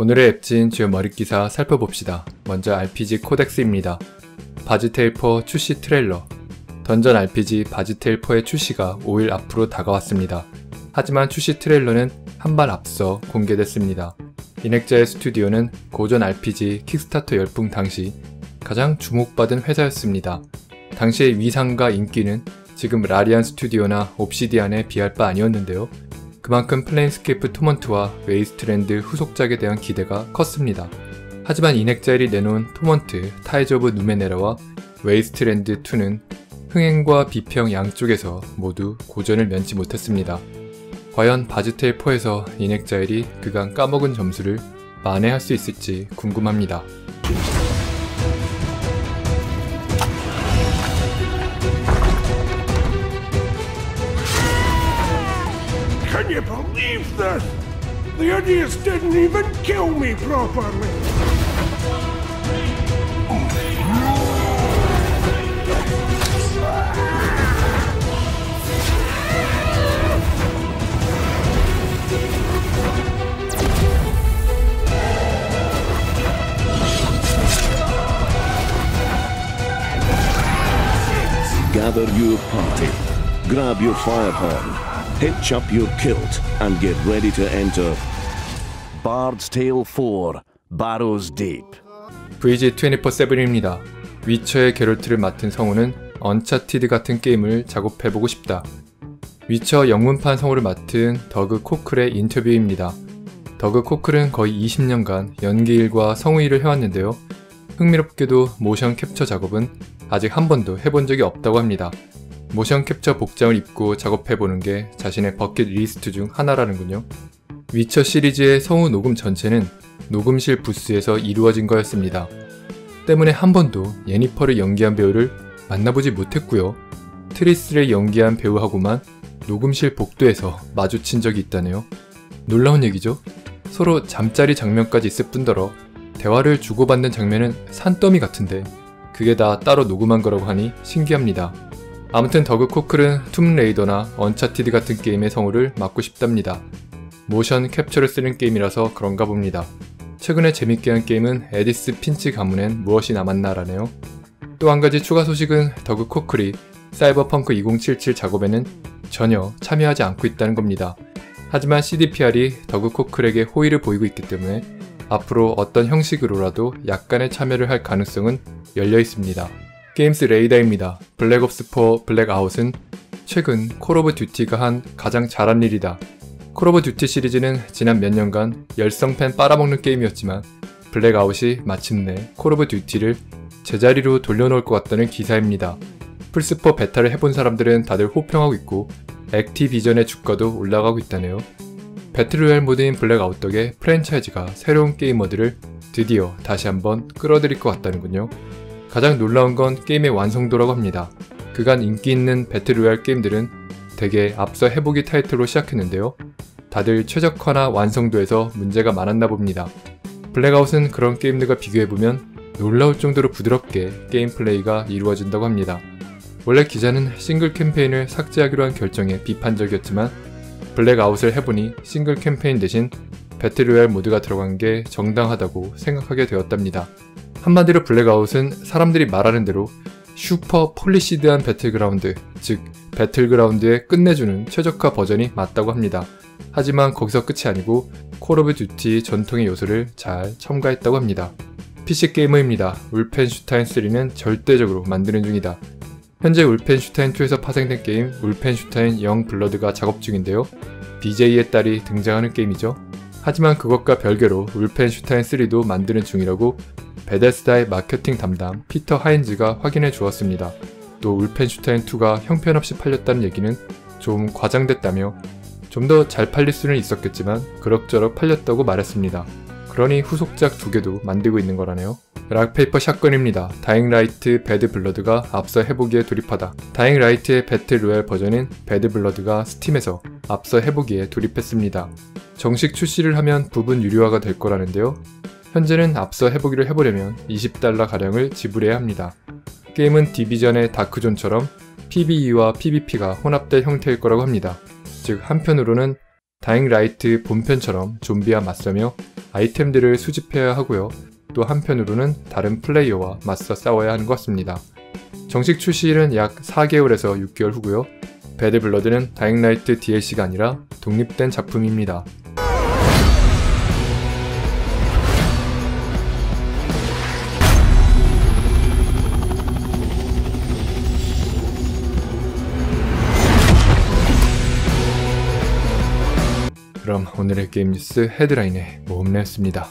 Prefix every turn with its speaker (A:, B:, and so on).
A: 오늘의 앱진 주요 머릿기사 살펴봅시다. 먼저 RPG 코덱스입니다. 바지테일4 출시 트레일러 던전 RPG 바지테일4의 출시가 5일 앞으로 다가왔습니다. 하지만 출시 트레일러는 한 발 앞서 공개됐습니다. 인액자의 스튜디오는 고전 RPG 킥스타터 열풍 당시 가장 주목받은 회사였습니다. 당시의 위상과 인기는 지금 라리안 스튜디오나 옵시디안에 비할 바 아니었는데요. 그만큼 플레인스케이프 토먼트와 웨이스트랜드 후속작에 대한 기대가 컸습니다. 하지만 이넥자일이 내놓은 토먼트, 타이즈 오브 누메네라와 웨이스트랜드 2는 흥행과 비평 양쪽에서 모두 고전을 면치 못했습니다. 과연 바즈테일 4에서 이넥자일이 그간 까먹은 점수를 만회할 수 있을지 궁금합니다.
B: Can you believe this? The idiots didn't even kill me properly.
C: Gather your party, grab your fire horn, hitch up your kilt, and get ready to enter Bard's Tale 4 Barrows Deep.
A: VG24-7입니다. 위쳐의 게롤트를 맡은 성우는 언차티드 같은 게임을 작업해보고 싶다. 위쳐 영문판 성우를 맡은 더그 코클의 인터뷰입니다. 더그 코클은 거의 20년간 연기 일과 성우 일을 해왔는데요. 흥미롭게도 모션 캡처 작업은 아직 한 번도 해본 적이 없다고 합니다. 모션 캡처 복장을 입고 작업해보는 게 자신의 버킷 리스트 중 하나라는군요. 위쳐 시리즈의 성우 녹음 전체는 녹음실 부스에서 이루어진 거였습니다. 때문에 한 번도 예니퍼를 연기한 배우를 만나보지 못했고요. 트리스를 연기한 배우하고만 녹음실 복도에서 마주친 적이 있다네요. 놀라운 얘기죠? 서로 잠자리 장면까지 있을 뿐더러 대화를 주고받는 장면은 산더미 같은데 그게 다 따로 녹음한 거라고 하니 신기합니다. 아무튼 더그 코클은 툼레이더나 언차티드 같은 게임의 성우를 맡고 싶답니다. 모션 캡처를 쓰는 게임이라서 그런가 봅니다. 최근에 재밌게 한 게임은 에디스 핀치 가문엔 무엇이 남았나라네요. 또 한 가지 추가 소식은 더그 코클이 사이버펑크 2077 작업에는 전혀 참여하지 않고 있다는 겁니다. 하지만 CDPR이 더그 코클에게 호의를 보이고 있기 때문에 앞으로 어떤 형식으로라도 약간의 참여를 할 가능성은 열려 있습니다. 게임스 레이더입니다. 블랙옵스 4 블랙아웃은 최근 콜 오브 듀티가 한 가장 잘한 일이다. 콜 오브 듀티 시리즈는 지난 몇 년간 열성팬 빨아먹는 게임이었지만 블랙아웃이 마침내 콜 오브 듀티를 제자리로 돌려놓을 것 같다는 기사입니다. 플스4 베타를 해본 사람들은 다들 호평하고 있고 액티비전의 주가도 올라가고 있다네요. 배틀로얄 모드인 블랙아웃 덕에 프랜차이즈가 새로운 모드를 드디어 다시 한번 끌어들일 것 같다는군요. 가장 놀라운 건 게임의 완성도라고 합니다. 그간 인기 있는 배틀로얄 게임들은 대개 앞서 해보기 타이틀로 시작했는데요. 다들 최적화나 완성도에서 문제가 많았나 봅니다. 블랙아웃은 그런 게임들과 비교해보면 놀라울 정도로 부드럽게 게임 플레이가 이루어진다고 합니다. 원래 기자는 싱글 캠페인을 삭제하기로 한 결정에 비판적이었지만 블랙아웃을 해보니 싱글 캠페인 대신 배틀로얄 모드가 들어간 게 정당하다고 생각하게 되었답니다. 한마디로 블랙아웃은 사람들이 말하는 대로 슈퍼 폴리시드한 배틀그라운드, 즉 배틀그라운드에 끝내주는 최적화 버전이 맞다고 합니다. 하지만 거기서 끝이 아니고 콜 오브 듀티 전통의 요소를 잘 첨가했다고 합니다. PC 게이머입니다. 울펜슈타인 3는 절대적으로 만드는 중이다. 현재 울펜슈타인 2에서 파생된 게임 울펜슈타인 영 블러드가 작업 중인데요. BJ의 딸이 등장하는 게임이죠. 하지만 그것과 별개로 울펜슈타인 3도 만드는 중이라고 베데스다의 마케팅 담당 피터 하인즈가 확인해 주었습니다. 또 울펜슈타인 2가 형편없이 팔렸다는 얘기는 좀 과장됐다며 좀 더 잘 팔릴 수는 있었겠지만 그럭저럭 팔렸다고 말했습니다. 그러니 후속작 두 개도 만들고 있는 거라네요. 락페이퍼 샷건입니다. 다잉라이트 배드블러드가 앞서 해보기에 돌입하다. 다잉라이트의 배틀로얄 버전인 배드블러드가 스팀에서 앞서 해보기에 돌입했습니다. 정식 출시를 하면 부분 유료화가 될 거라는데요. 현재는 앞서 해보기를 해보려면 20달러 가량을 지불해야 합니다. 게임은 디비전의 다크존처럼 PVE와 PVP가 혼합된 형태일 거라고 합니다. 즉 한편으로는 다잉 라이트 본편처럼 좀비와 맞서며 아이템들을 수집해야 하고요. 또 한편으로는 다른 플레이어와 맞서 싸워야 하는 것 같습니다. 정식 출시일은 약 4개월에서 6개월 후고요. 배드블러드는 다잉 라이트 DLC가 아니라 독립된 작품입니다. 그럼 오늘의 게임 뉴스 헤드라인에 모험내였습니다.